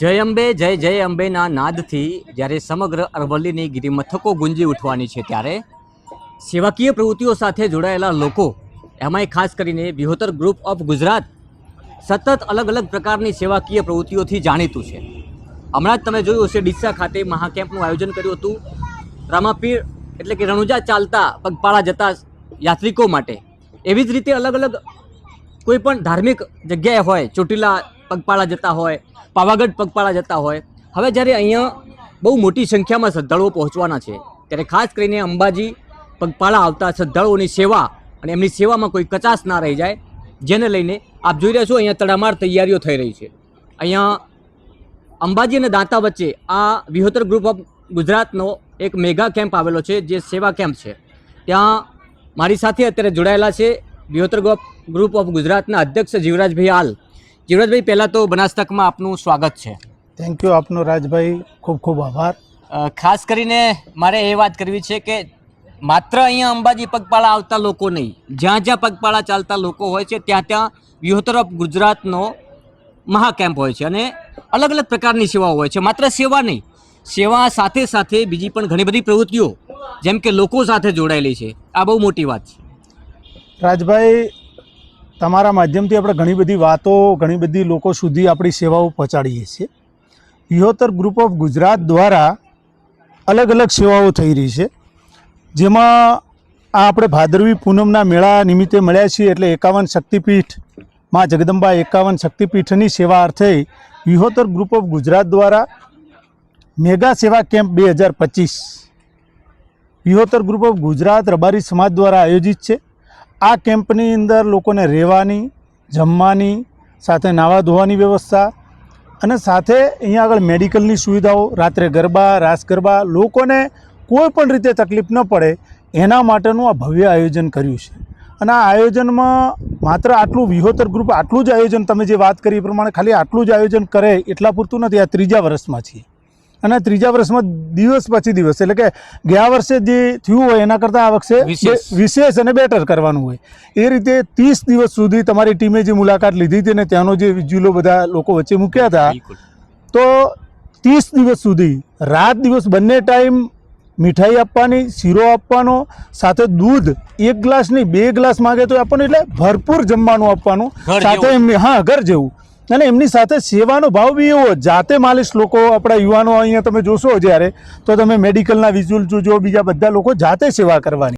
જય અંબે, જય જય અંબેના નાદથી જ્યારે સમગ્ર અરવલ્લીની ગિરિમથકો ગુંજી ઉઠવાની છે ત્યારે સેવાકીય પ્રવૃત્તિઓ સાથે જોડાયેલા લોકો, એમાંય ખાસ કરીને વિહોતર ગ્રુપ ઓફ ગુજરાત, સતત અલગ અલગ પ્રકારની સેવાકીય પ્રવૃત્તિઓથી જાણીતું છે. હમણાં જ તમે જોયું હશે ડીસા ખાતે મહાકેમ્પનું આયોજન કર્યું હતું. રામાપીર એટલે કે રણુજા ચાલતા પગપાળા જતા યાત્રિકો માટે. એવી જ રીતે અલગ અલગ કોઈ પણ ધાર્મિક જગ્યાએ હોય, ચોટીલા પગપાળા જતા હોય, પાવાગઢ પગપાળા જતા હોય. હવે જ્યારે અહીંયા બહુ મોટી સંખ્યામાં શ્રદ્ધાળુઓ પહોંચવાના છે, ત્યારે ખાસ કરીને અંબાજી પગપાળા આવતા શ્રદ્ધાળુઓની સેવા અને એમની સેવામાં કોઈ કચાશ ના રહી જાય, જેને લઈને આપ જોઈ રહ્યા છો અહીંયા તડામાર તૈયારીઓ થઈ રહી છે. અહીંયા અંબાજી અને દાંતા વચ્ચે આ વિહોતર ગ્રુપ ઓફ ગુજરાતનો એક મેગા કેમ્પ આવેલો છે, જે સેવા કેમ્પ છે. ત્યાં મારી સાથે અત્યારે જોડાયેલા છે વિહોતર ગ્રુપ ઓફ ગુજરાતના અધ્યક્ષ જીવરાજભાઈ હાલ જીવરાજભાઈ પહેલાં તો બનાસતકમાં આપનું સ્વાગત છે. થેન્ક યુ આપનો રાજભાઈ. ખૂબ ખૂબ આભાર. ખાસ કરીને મારે એ વાત કરવી છે કે માત્ર અહીંયા અંબાજી પગપાળા આવતા લોકો નહીં જ્યાં જ્યાં પગપાળા ચાલતા લોકો હોય છે ત્યાં ત્યાં વ્યુહતર ઓફ ગુજરાતનો મહાકેમ્પ હોય છે અને અલગ અલગ પ્રકારની સેવાઓ હોય છે. માત્ર સેવા નહીં સેવા સાથે સાથે બીજી પણ ઘણી બધી પ્રવૃત્તિઓ જેમ કે લોકો સાથે જોડાયેલી છે. આ બહુ મોટી વાત છે. રાજભાઈ તમારા માધ્યમથી આપણે ઘણી બધી વાતો, ઘણી બધી લોકો સુધી આપણી સેવાઓ પહોંચાડીએ છીએ. યુહોતર ગ્રુપ ઓફ ગુજરાત દ્વારા અલગ અલગ સેવાઓ થઈ રહી છે. જેમાં આ આપણે ભાદરવી પૂનમના મેળા નિમિત્તે મળ્યા છીએ એટલે એકાવન શક્તિપીઠ, માં જગદંબા એકાવન શક્તિપીઠની સેવા અર્થે યુહોતર ગ્રુપ ઓફ ગુજરાત દ્વારા મેગા સેવા કેમ્પ બે હજાર પચીસ. વિહોતર ગ્રુપ ઓફ ગુજરાત રબારી સમાજ દ્વારા આયોજિત છે. આ કેમ્પની અંદર લોકોને રહેવાની, જમવાની, સાથે નાવા ધોવાની વ્યવસ્થા અને સાથે અહીંયા આગળ મેડિકલની સુવિધાઓ, રાત્રે ગરબા, રાસ ગરબા, લોકોને કોઈ પણ રીતે તકલીફ ન પડે, એના માટેનું આ ભવ્ય આયોજન કર્યું છે. અને આ આયોજનમાં માત્ર આટલું વિહોતર ગ્રુપ, આટલું જ આયોજન તમે જે વાત કરી એ પ્રમાણે ખાલી આટલું જ આયોજન કરે એટલા પૂરતું નથી, આ ત્રીજા વર્ષમાં છીએ. અને ત્રીજા વર્ષમાં દિવસ પછી દિવસ એટલે કે ગયા વર્ષે જે થયું હોય એના કરતાં આ વખતે વિશેષ. અને બેટર કરવાનું હોય. એ રીતે ત્રીસ દિવસ સુધી તમારી ટીમે જે મુલાકાત લીધી હતી ને ત્યાંનો જે વિજ્યુલો બધા લોકો વચ્ચે મૂક્યા હતા તો ત્રીસ દિવસ સુધી રાત દિવસ બંને ટાઈમ મીઠાઈ આપવાની શીરો આપવાનો સાથે દૂધ એક ગ્લાસ નહીં બે ગ્લાસ માગે તો આપવાનું એટલે ભરપૂર જમવાનું આપવાનું. સાથે હા ઘર જેવું. અને એમની સાથે સેવાનો ભાવ બી એવો, જાતે માલિશ લોકો, આપણા યુવાનો અહીંયા તમે જોશો જ્યારે, તો તમે મેડિકલના વિઝ્યુઅલ જોજો, બીજા બધા લોકો જાતે સેવા કરવાની.